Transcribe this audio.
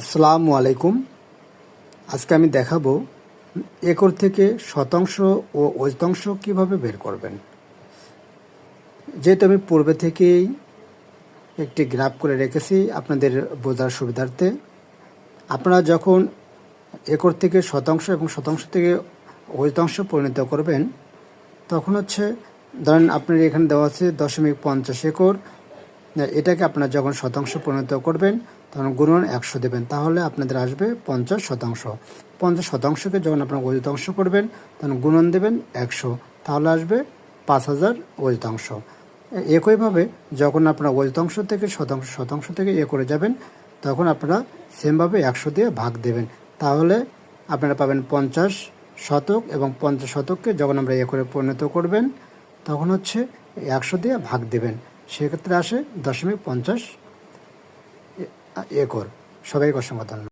আসসালামু আলাইকুম। আজকে আমি দেখাবো একর থেকে শতাংশ ও অধিকাংশ কীভাবে বের করবেন। যেহেতু আমি পূর্বে থেকেই একটি গ্রাফ করে রেখেছি আপনাদের বোঝার সুবিধার্থে, আপনারা যখন একর থেকে শতাংশ এবং শতাংশ থেকে অধিকাংশ পরিণত করবেন, তখন হচ্ছে, ধরেন আপনার এখানে দেওয়া আছে দশমিক পঞ্চাশ একর এটাকে আপনারা যখন শতাংশ পরিণত করবেন, তখন গুণন একশো দেবেন। তাহলে আপনাদের আসবে পঞ্চাশ শতাংশ। পঞ্চাশ শতাংশকে যখন আপনারা অধিকাংশ করবেন, তখন গুণন দেবেন একশো। তাহলে আসবে পাঁচ হাজার অধিকাংশ একইভাবে যখন আপনারা অধিকাংশ থেকে শতাংশ শতাংশ থেকে এ করে যাবেন, তখন আপনারা সেমভাবে একশো দিয়ে ভাগ দেবেন। তাহলে আপনারা পাবেন পঞ্চাশ শতক এবং পঞ্চাশ শতককে যখন আমরা এ করে পরিণত করবেন, তখন হচ্ছে একশো দিয়ে ভাগ দেবেন। সেক্ষেত্রে আসে দশমিক পঞ্চাশ একর। সবাই অসংখ্য ধন্যবাদ।